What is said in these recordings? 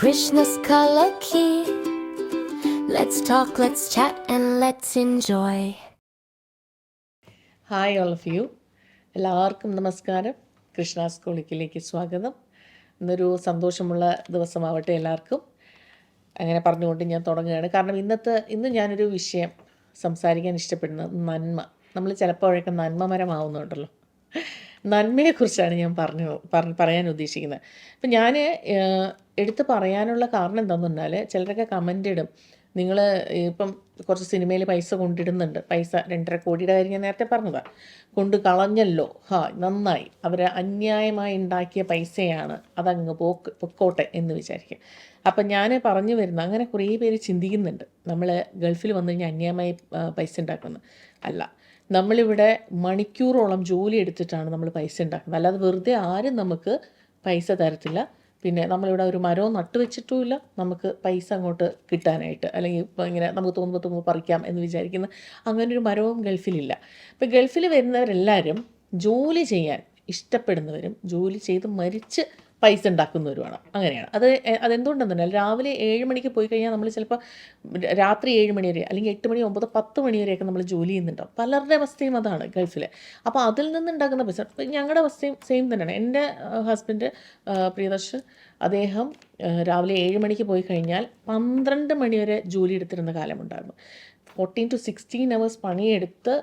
Krishna's color key. Let's talk, let's chat, and let's enjoy. Hi all of you എല്ലാവർക്കും നമസ്കാരം. കൃഷ്ണ സ്കൂളിക്കിലേക്ക് സ്വാഗതം. ഇന്നൊരു സന്തോഷമുള്ള ദിവസമാവട്ടെ എല്ലാവർക്കും. അങ്ങനെ പറഞ്ഞുകൊണ്ട് ഞാൻ തുടങ്ങുകയാണ്. കാരണം ഇന്നത്തെ ഇന്ന് ഞാനൊരു വിഷയം സംസാരിക്കാൻ ഇഷ്ടപ്പെടുന്നത് നന്മ. നമ്മൾ ചിലപ്പോഴൊക്കെ നന്മ മരമാവുന്നുണ്ടല്ലോ. നന്മയെക്കുറിച്ചാണ് ഞാൻ പറഞ്ഞു പറയാൻ ഉദ്ദേശിക്കുന്നത്. അപ്പം ഞാൻ എടുത്ത് പറയാനുള്ള കാരണം എന്താണെന്ന് പറഞ്ഞാൽ ചിലരൊക്കെ കമന്റ് ഇടും. നിങ്ങൾ ഇപ്പം കുറച്ച് സിനിമയിൽ പൈസ കൊണ്ടിടുന്നുണ്ട്. പൈസ രണ്ടര കോടിയുടെ കാര്യം ഞാൻ നേരത്തെ പറഞ്ഞതാണ് കൊണ്ട് കളഞ്ഞല്ലോ. ഹാ നന്നായി. അവർ അന്യായമായി ഉണ്ടാക്കിയ പൈസയാണ്. അതങ്ങ് പോക്ക് പൊക്കോട്ടെ എന്ന് വിചാരിക്കും. അപ്പം ഞാൻ പറഞ്ഞു വരുന്ന അങ്ങനെ കുറേ പേര് ചിന്തിക്കുന്നുണ്ട്. നമ്മൾ ഗൾഫിൽ വന്നു കഴിഞ്ഞാൽ അന്യായമായി പൈസ ഉണ്ടാക്കുന്നത്. അല്ല നമ്മളിവിടെ മണിക്കൂറോളം ജോലി എടുത്തിട്ടാണ് നമ്മൾ പൈസ ഉണ്ടാക്കുന്നത്. അല്ലാതെ വെറുതെ ആരും നമുക്ക് പൈസ തരത്തില്ല. പിന്നെ നമ്മളിവിടെ ഒരു മരവും നട്ടു വെച്ചിട്ടുമില്ല. നമുക്ക് പൈസ അങ്ങോട്ട് കിട്ടാനായിട്ട് അല്ലെങ്കിൽ ഇപ്പോൾ ഇങ്ങനെ നമുക്ക് തോന്നുമ്പോൾ തോന്നുമ്പോൾ പറിക്കാം എന്ന് വിചാരിക്കുന്ന. അങ്ങനെ ഒരു മരവും ഗൾഫിലില്ല. ഇപ്പം ഗൾഫിൽ വരുന്നവരെല്ലാവരും ജോലി ചെയ്യാൻ ഇഷ്ടപ്പെടുന്നവരും ജോലി ചെയ്ത് മരിച്ച് പൈസ ഉണ്ടാക്കുന്നവരുമാണ് അങ്ങനെയാണ്. അത് അതെന്തുകൊണ്ടെന്ന് പറഞ്ഞാൽ രാവിലെ ഏഴ് മണിക്ക് പോയി കഴിഞ്ഞാൽ നമ്മൾ ചിലപ്പോൾ രാത്രി ഏഴ് മണി വരെ അല്ലെങ്കിൽ എട്ട് മണി ഒമ്പത് പത്ത് മണി വരെയൊക്കെ നമ്മൾ ജോലി ചെയ്യുന്നുണ്ടാവും. പലരുടെ അവസ്ഥയും അതാണ് ഗൾഫിൽ. അപ്പോൾ അതിൽ നിന്നുണ്ടാക്കുന്ന പൈസ ഞങ്ങളുടെ അവസ്ഥയും സെയിം തന്നെയാണ്. എന്റെ ഹസ്ബൻഡ് പ്രിയദർശൻ അദ്ദേഹം രാവിലെ ഏഴ് മണിക്ക് പോയി കഴിഞ്ഞാൽ പന്ത്രണ്ട് മണിവരെ ജോലി എടുത്തിരുന്ന കാലമുണ്ടായിരുന്നു. ഫോർട്ടീൻ ടു സിക്സ്റ്റീൻ അവേഴ്സ് പണിയെടുത്ത്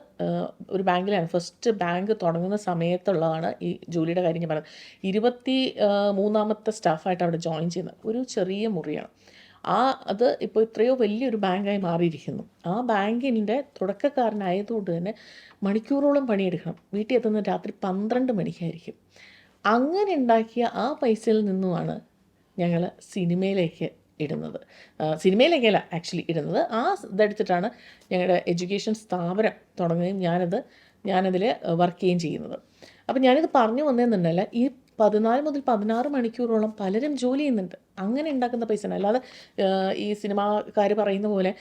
ഒരു ബാങ്കിലാണ്. ഫസ്റ്റ് ബാങ്ക് തുടങ്ങുന്ന സമയത്തുള്ളതാണ് ഈ ജോലിയുടെ കാര്യം ഞാൻ പറയുന്നത് ഇരുപത്തി മൂന്നാമത്തെ സ്റ്റാഫായിട്ട് അവിടെ ജോയിൻ ചെയ്യുന്നത്. ഒരു ചെറിയ മുറിയാണ്. ആ അത് ഇപ്പോൾ ഇത്രയോ വലിയൊരു ബാങ്കായി മാറിയിരിക്കുന്നു. ആ ബാങ്കിന്റെ തുടക്കക്കാരനായതുകൊണ്ട് തന്നെ മണിക്കൂറോളം പണിയെടുക്കണം. വീട്ടിൽ എത്തുന്ന രാത്രി പന്ത്രണ്ട് മണിക്കായിരിക്കും. അങ്ങനെ ഉണ്ടാക്കിയ ആ പൈസയിൽ നിന്നുമാണ് ഞങ്ങൾ സിനിമയിലേക്ക് ഇടുന്നത്. സിനിമയിലേക്കല്ല ആക്ച്വലി ഇടുന്നത്. ആ ഇതെടുത്തിട്ടാണ് ഞങ്ങളുടെ എഡ്യൂക്കേഷൻ സ്ഥാപനം തുടങ്ങുകയും ഞാനത് ഞാനതിൽ വർക്ക് ചെയ്യുകയും ചെയ്യുന്നത്. അപ്പം ഞാനിത് പറഞ്ഞു വന്നതെന്നുണ്ടല്ല ഈ പതിനാല് മുതൽ പതിനാറ് മണിക്കൂറോളം പലരും ജോലി ചെയ്യുന്നുണ്ട്. അങ്ങനെ ഉണ്ടാക്കുന്ന പൈസ അല്ലാതെ ഈ സിനിമാക്കാർ പറയുന്ന പോലെ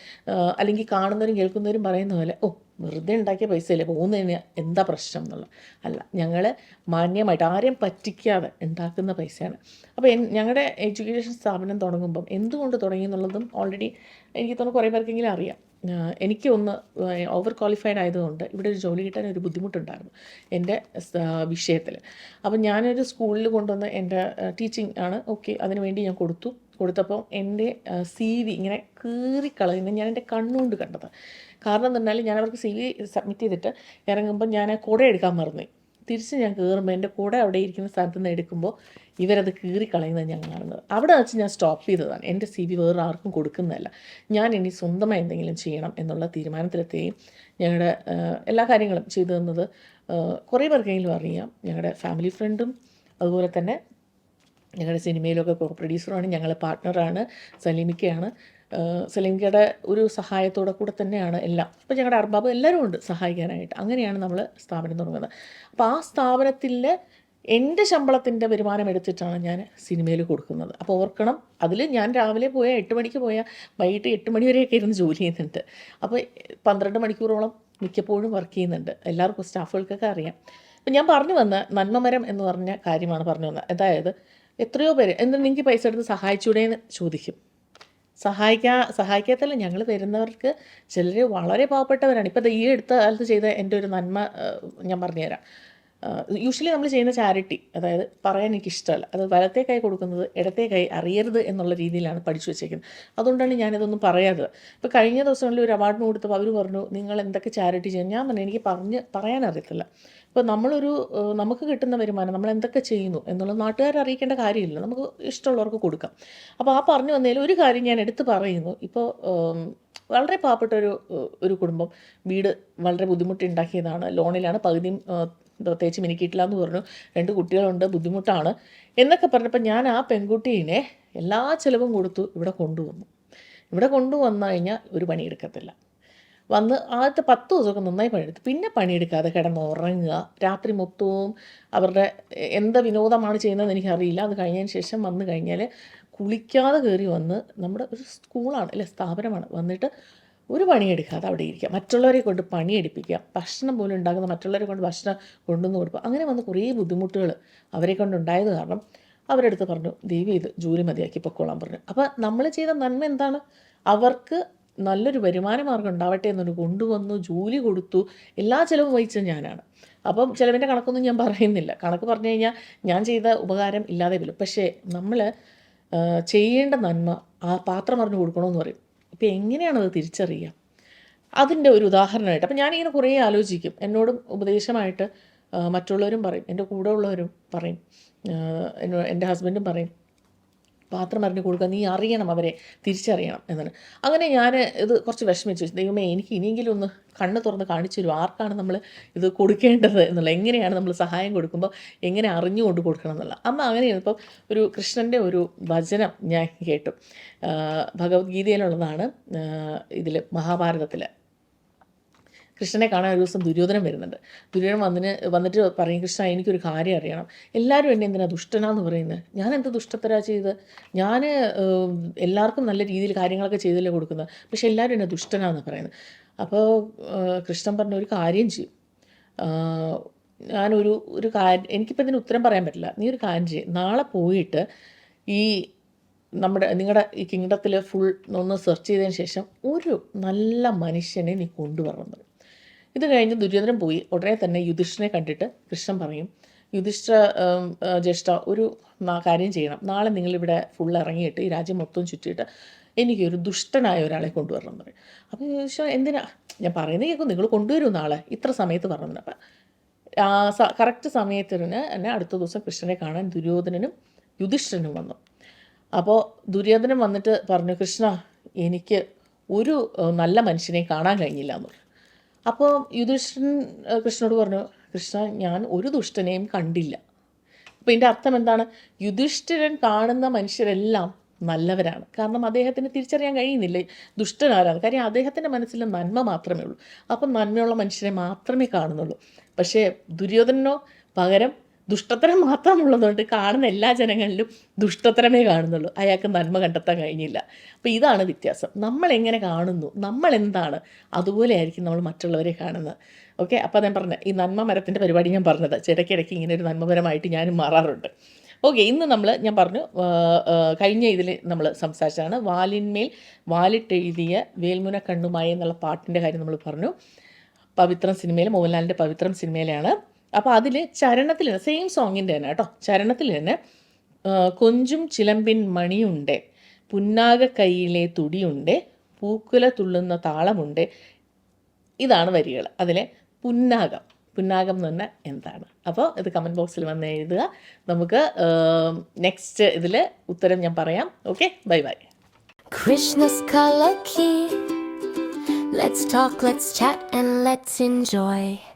അല്ലെങ്കിൽ കാണുന്നവരും കേൾക്കുന്നവരും പറയുന്ന പോലെ ഓ വെറുതെ ഉണ്ടാക്കിയ പൈസയല്ലേ? പോകുന്നതിന് എന്താ പ്രശ്നം എന്നുള്ള അല്ല ഞങ്ങൾ മാന്യമായിട്ട് ആരെയും പറ്റിക്കാതെ ഉണ്ടാക്കുന്ന പൈസയാണ്. അപ്പോൾ ഞങ്ങളുടെ എഡ്യൂക്കേഷൻ സ്ഥാപനം തുടങ്ങുമ്പം എന്തുകൊണ്ട് തുടങ്ങി എന്നുള്ളതും ഓൾറെഡി എനിക്ക് തോന്നുന്നു കുറേ പേർക്കെങ്കിലും അറിയാം. എനിക്ക് ഒന്ന് ഓവർ ക്വാളിഫൈഡ് ആയതുകൊണ്ട് ഇവിടെ ഒരു ജോലി കിട്ടാൻ ഒരു ബുദ്ധിമുട്ടുണ്ടായിരുന്നു എന്റെ വിഷയത്തിൽ അപ്പം ഞാനൊരു സ്കൂളിൽ കൊണ്ടുവന്ന് എന്റെ ടീച്ചിങ് ആണ്. ഓക്കെ അതിനുവേണ്ടി ഞാൻ കൊടുത്തു. കൊടുത്തപ്പോൾ എന്റെ സി വി ഇങ്ങനെ കീറിക്കളയുന്നത് ഞാൻ എന്റെ കണ്ണുകൊണ്ട് കണ്ടത്. കാരണം എന്ന് പറഞ്ഞാൽ ഞാൻ അവർക്ക് സി വി സബ്മിറ്റ് ചെയ്തിട്ട് ഇറങ്ങുമ്പോൾ ഞാൻ കുട എടുക്കാൻ മറന്നു തിരിച്ച് ഞാൻ കയറുമ്പോൾ എന്റെ കൂടെ അവിടെ ഇരിക്കുന്ന സ്ഥലത്ത് നിന്ന് എടുക്കുമ്പോൾ ഇവരത് കീറിക്കളയുന്നത് ഞാൻ കാണുന്നത്. അവിടെ വെച്ച് ഞാൻ സ്റ്റോപ്പ് ചെയ്തതാണ്. എന്റെ സി വി വേറെ ആർക്കും കൊടുക്കുന്നതല്ല. ഞാൻ ഇനി സ്വന്തമായി എന്തെങ്കിലും ചെയ്യണം എന്നുള്ള തീരുമാനത്തിലെത്തുകയും ഞങ്ങളുടെ എല്ലാ കാര്യങ്ങളും ചെയ്തു തന്നത് കുറേ പേർക്കെങ്കിലും അറിയാം. ഞങ്ങളുടെ ഫാമിലി ഫ്രണ്ടും അതുപോലെ തന്നെ ഞങ്ങളുടെ സിനിമയിലൊക്കെ കോ പ്രൊഡ്യൂസറാണ് ഞങ്ങൾ പാർട്ട്ണറാണ് സലീമിക്കയാണ്. സലീമിക്കയുടെ ഒരു സഹായത്തോടെ കൂടെ തന്നെയാണ് എല്ലാം. അപ്പോൾ ഞങ്ങളുടെ അർബാബ് എല്ലാവരും ഉണ്ട് സഹായിക്കാനായിട്ട്. അങ്ങനെയാണ് നമ്മൾ സ്ഥാപനം തുടങ്ങുന്നത്. അപ്പോൾ ആ സ്ഥാപനത്തിൽ എന്റെ ശമ്പളത്തിന്റെ വരുമാനം എടുത്തിട്ടാണ് ഞാൻ സിനിമയിൽ കൊടുക്കുന്നത്. അപ്പോൾ ഓർക്കണം അതിൽ ഞാൻ രാവിലെ പോയാൽ എട്ട് മണിക്ക് പോയാൽ വൈകിട്ട് എട്ട് മണി വരെയൊക്കെ ഇരുന്ന് ജോലി ചെയ്യുന്നുണ്ട്. അപ്പോൾ പന്ത്രണ്ട് മണിക്കൂറോളം മിക്കപ്പോഴും വർക്ക് ചെയ്യുന്നുണ്ട്. എല്ലാവർക്കും സ്റ്റാഫുകൾക്കൊക്കെ അറിയാം. അപ്പം ഞാൻ പറഞ്ഞു വന്ന നന്മമരം എന്ന് പറഞ്ഞ കാര്യമാണ് പറഞ്ഞു വന്നത്. അതായത് എത്രയോ പേര്. എന്താ നിങ്ങൾക്ക് പൈസ എടുത്ത് സഹായിച്ചൂടെ എന്ന് ചോദിക്കും. സഹായിക്കാ സഹായിക്കാത്തല്ല ഞങ്ങൾ തരുന്നവർക്ക്? ചിലർ വളരെ പാവപ്പെട്ടവരാണ്. ഇപ്പോൾ ഈ അടുത്ത കാലത്ത് ചെയ്ത എന്റെ ഒരു നന്മ ഞാൻ പറഞ്ഞുതരാം. യൂഷ്വലി നമ്മൾ ചെയ്യുന്ന ചാരിറ്റി അതായത് പറയാൻ എനിക്ക് ഇഷ്ടമല്ല അത് വലത്തേ കൈ കൊടുക്കുന്നത് ഇടത്തേ കൈ അറിയരുത് എന്നുള്ള രീതിയിലാണ് പഠിച്ചു വെച്ചേക്കുന്നത്. അതുകൊണ്ടാണ് ഞാനിതൊന്നും പറയാതെ ഇപ്പോൾ കഴിഞ്ഞ ദിവസങ്ങളിൽ ഒരു അവാർഡിന് കൊടുത്തപ്പോൾ അവർ പറഞ്ഞു നിങ്ങൾ എന്തൊക്കെ ചാരിറ്റി ചെയ്യും ഞാൻ പറഞ്ഞു എനിക്ക് പറഞ്ഞ് പറയാൻ അറിയത്തില്ല. ഇപ്പോൾ നമ്മളൊരു നമുക്ക് കിട്ടുന്ന വരുമാനം നമ്മൾ എന്തൊക്കെ ചെയ്യുന്നു എന്നുള്ളത് നാട്ടുകാരെ അറിയിക്കേണ്ട കാര്യമില്ല. നമുക്ക് ഇഷ്ടമുള്ളവർക്ക് കൊടുക്കാം. അപ്പോൾ ആ പറഞ്ഞു വന്നതിൽ ഒരു കാര്യം ഞാൻ എടുത്ത് പറയുന്നു. ഇപ്പോൾ വളരെ പാവപ്പെട്ട ഒരു ഒരു കുടുംബം വീട് വളരെ ബുദ്ധിമുട്ടുണ്ടാക്കിയതാണ് ലോണിലാണ് പകുതിയും തേച്ച് മിനുക്കിയിട്ടില്ല എന്ന് പറഞ്ഞു. രണ്ട് കുട്ടികളുണ്ട് ബുദ്ധിമുട്ടാണ് എന്നൊക്കെ പറഞ്ഞപ്പോൾ ഞാൻ ആ പെൺകുട്ടീനെ എല്ലാ ചിലവും കൊടുത്തു ഇവിടെ കൊണ്ടുവന്നു. ഇവിടെ കൊണ്ടുവന്നു കഴിഞ്ഞാൽ ഒരു പണിയെടുക്കത്തില്ല. വന്ന് ആദ്യത്തെ പത്ത് ദിവസമൊക്കെ നന്നായി പണിയെടുത്തു. പിന്നെ പണിയെടുക്കാതെ കിടന്ന് ഉറങ്ങുക രാത്രി മൊത്തവും അവരുടെ എന്ത് വിനോദമാണ് ചെയ്യുന്നതെന്ന് എനിക്കറിയില്ല. അത് കഴിഞ്ഞതിന് ശേഷം വന്നു കഴിഞ്ഞാൽ കുളിക്കാതെ കയറി വന്ന് നമ്മുടെ ഒരു സ്കൂളാണ് അല്ലെ സ്ഥാപനമാണ്. വന്നിട്ട് ഒരു പണിയെടുക്കാതെ അവിടെ ഇരിക്കുക. മറ്റുള്ളവരെ കൊണ്ട് പണിയെടുപ്പിക്കുക. ഭക്ഷണം പോലും ഉണ്ടാക്കുന്ന മറ്റുള്ളവരെ കൊണ്ട് ഭക്ഷണം കൊണ്ടുവന്ന് കൊടുക്കുക. അങ്ങനെ വന്ന് കുറേ ബുദ്ധിമുട്ടുകൾ അവരെ കൊണ്ടുണ്ടായത് കാരണം അവരെടുത്ത് പറഞ്ഞു ദേവി ഇത് ജോലി മതിയാക്കി പൊക്കോളാൻ പറഞ്ഞു. അപ്പോൾ നമ്മൾ ചെയ്ത നന്മ എന്താണ്? അവർക്ക് നല്ലൊരു വരുമാന മാർഗം ഉണ്ടാവട്ടെ എന്നൊരു കൊണ്ടുവന്നു ജോലി കൊടുത്തു. എല്ലാ ചിലവും വഹിച്ചത് ഞാനാണ്. അപ്പം ചിലവിന്റെ കണക്കൊന്നും ഞാൻ പറയുന്നില്ല. കണക്ക് പറഞ്ഞു കഴിഞ്ഞാൽ ഞാൻ ചെയ്ത ഉപകാരം ഇല്ലാതെ വരും. പക്ഷേ നമ്മൾ ചെയ്യേണ്ട നന്മ ആ പാത്രം അറിഞ്ഞു കൊടുക്കണമെന്ന് പറയും. ഇപ്പം എങ്ങനെയാണത് തിരിച്ചറിയുക? അതിന്റെ ഒരു ഉദാഹരണമായിട്ട് അപ്പം ഞാനിങ്ങനെ കുറേ ആലോചിക്കും. എന്നോടും ഉപദേശമായിട്ട് മറ്റുള്ളവരും പറയും. എന്റെ കൂടെ ഉള്ളവരും പറയും. എന്റെ ഹസ്ബൻഡും പറയും. പാത്രം അറിഞ്ഞു കൊടുക്കുക. നീ അറിയണം അവരെ തിരിച്ചറിയണം എന്നാണ് അങ്ങനെ ഞാൻ ഇത് കുറച്ച് വിഷമിച്ചു. ദൈവമേ എനിക്ക് ഇനിയെങ്കിലും ഒന്ന് കണ്ണ് തുറന്ന് കാണിച്ചു തരും ആർക്കാണ് നമ്മൾ ഇത് കൊടുക്കേണ്ടത് എന്നുള്ള എങ്ങനെയാണ് നമ്മൾ സഹായം കൊടുക്കുമ്പോൾ എങ്ങനെ അറിഞ്ഞുകൊണ്ട് കൊടുക്കണം എന്നുള്ള. അമ്മ അങ്ങനെയാണ് ഇപ്പം ഒരു കൃഷ്ണന്റെ ഒരു വചനം ഞാൻ കേട്ടു. ഭഗവത്ഗീതയിലുള്ളതാണ് ഇതിൽ മഹാഭാരതത്തിൽ കൃഷ്ണനെ കാണാൻ ഒരു ദിവസം ദുര്യോധനം വരുന്നുണ്ട്. ദുര്യോധനം വന്നിന് വന്നിട്ട് പറയും കൃഷ്ണ എനിക്കൊരു കാര്യം അറിയണം. എല്ലാവരും എന്നെ എന്തിനാ ദുഷ്ടനാന്ന് പറയുന്നത് ഞാൻ എന്ത് ദുഷ്ടത്തരാ ചെയ്ത്? ഞാൻ എല്ലാവർക്കും നല്ല രീതിയിൽ കാര്യങ്ങളൊക്കെ ചെയ്തല്ലേ കൊടുക്കുന്നത്. പക്ഷെ എല്ലാവരും എന്നെ ദുഷ്ടനാന്ന് പറയുന്നത് അപ്പോൾ കൃഷ്ണൻ പറഞ്ഞ ഒരു കാര്യം ചെയ്യും. ഞാനൊരു ഒരു കാര്യം എനിക്കിപ്പോൾ ഇതിന് ഉത്തരം പറയാൻ പറ്റില്ല. നീ ഒരു കാര്യം ചെയ്യും. നാളെ പോയിട്ട് ഈ നമ്മുടെ നിങ്ങളുടെ ഈ കിങ്ഡത്തിൽ ഫുൾ ഒന്ന് സെർച്ച് ചെയ്തതിന് ശേഷം ഒരു നല്ല മനുഷ്യനെ നീ കൊണ്ടുവരണം. ഇത് കഴിഞ്ഞ് ദുര്യോധനൻ പോയി. ഉടനെ തന്നെ യുധിഷ്ഠിനെ കണ്ടിട്ട് കൃഷ്ണൻ പറയും യുധിഷ്ഠ ജ്യേഷ്ഠ ഒരു കാര്യം ചെയ്യണം. നാളെ നിങ്ങളിവിടെ ഫുൾ ഇറങ്ങിയിട്ട് ഈ രാജ്യം മൊത്തം ചുറ്റിയിട്ട് എനിക്കൊരു ദുഷ്ടനായ ഒരാളെ കൊണ്ടുവരണം എന്ന് പറയും. അപ്പോൾ യുധിഷ്ഠ എന്തിനാ? ഞാൻ പറയുന്നത് കേൾക്കും നിങ്ങൾ കൊണ്ടുവരും നാളെ. ഇത്ര സമയത്ത് പറഞ്ഞു അപ്പം കറക്റ്റ് സമയത്തിന് എന്നെ അടുത്ത ദിവസം കൃഷ്ണനെ കാണാൻ ദുര്യോധനനും യുധിഷ്ഠനും വന്നു. അപ്പോൾ ദുര്യോധനൻ വന്നിട്ട് പറഞ്ഞു കൃഷ്ണ എനിക്ക് ഒരു നല്ല മനുഷ്യനെ കാണാൻ കഴിഞ്ഞില്ല എന്ന് പറഞ്ഞു അപ്പോൾ യുധിഷ്ഠിരൻ കൃഷ്ണനോട് പറഞ്ഞു കൃഷ്ണ ഞാൻ ഒരു ദുഷ്ടനെയും കണ്ടില്ല. അപ്പോൾ ഇതിന്റെ അർത്ഥം എന്താണ്? യുധിഷ്ഠിരൻ കാണുന്ന മനുഷ്യരെല്ലാം നല്ലവരാണ്. കാരണം അദ്ദേഹത്തിന് തിരിച്ചറിയാൻ കഴിയുന്നില്ല. ദുഷ്ടനാരാണ് കാര്യം അദ്ദേഹത്തിന്റെ മനസ്സിൽ നന്മ മാത്രമേ ഉള്ളൂ. അപ്പം നന്മയുള്ള മനുഷ്യരെ മാത്രമേ കാണുന്നുള്ളൂ. പക്ഷേ ദുര്യോധനനോ പകരം ദുഷ്ടത്തരം മാത്രമുള്ളതുകൊണ്ട് കാണുന്ന എല്ലാ ജനങ്ങളിലും ദുഷ്ടത്തരമേ കാണുന്നുള്ളൂ. അയാൾക്ക് നന്മ കണ്ടെത്താൻ കഴിഞ്ഞില്ല. അപ്പോൾ ഇതാണ് വ്യത്യാസം. നമ്മൾ എങ്ങനെ കാണുന്നു? നമ്മൾ എന്താണ്? അതുപോലെ ആയിരിക്കും നമ്മൾ മറ്റുള്ളവരെ കാണുന്നത്. ഓക്കെ? അപ്പോൾ ഞാൻ പറഞ്ഞ ഈ നന്മ മരത്തിന്റെ പരിപാടി ഞാൻ പറഞ്ഞത്. ചിടയ്ക്കിടയ്ക്ക് ഇങ്ങനെ ഒരു നന്മപരമായിട്ട് ഞാനും മാറാറുണ്ട്. ഓക്കെ ഇന്ന് നമ്മൾ ഞാൻ പറഞ്ഞു കഴിഞ്ഞ ഇതിൽ നമ്മൾ സംസാരിച്ചതാണ്. വാലിന്മേൽ വാലിട്ടെഴുതിയ വേൽമുന കണ്ണുമായി എന്നുള്ള പാട്ടിന്റെ കാര്യം നമ്മൾ പറഞ്ഞു. പവിത്രം സിനിമയിൽ മോഹൻലാലിന്റെ പവിത്രം സിനിമയിലാണ്. അപ്പോൾ അതിൽ ചരണത്തിൽ തന്നെ സെയിം സോങ്ങിന്റെ തന്നെ കേട്ടോ. ചരണത്തിൽ തന്നെ കൊഞ്ചും ചിലമ്പിൻ മണിയുണ്ട് പുന്നാക കൈയിലെ തുടിയുണ്ട് പൂക്കുല തുള്ളുന്ന താളമുണ്ട്. ഇതാണ് വരികൾ അതിലെ പുന്നാകം. പുന്നാകം എന്ന് പറഞ്ഞാൽ എന്താണ്? അപ്പോൾ ഇത് കമന്റ് ബോക്സിൽ വന്ന് എഴുതുക. നമുക്ക് നെക്സ്റ്റ് ഇതിൽ ഉത്തരം ഞാൻ പറയാം. Okay bye bye Krishna's. Let's talk, let's chat, and let's enjoy.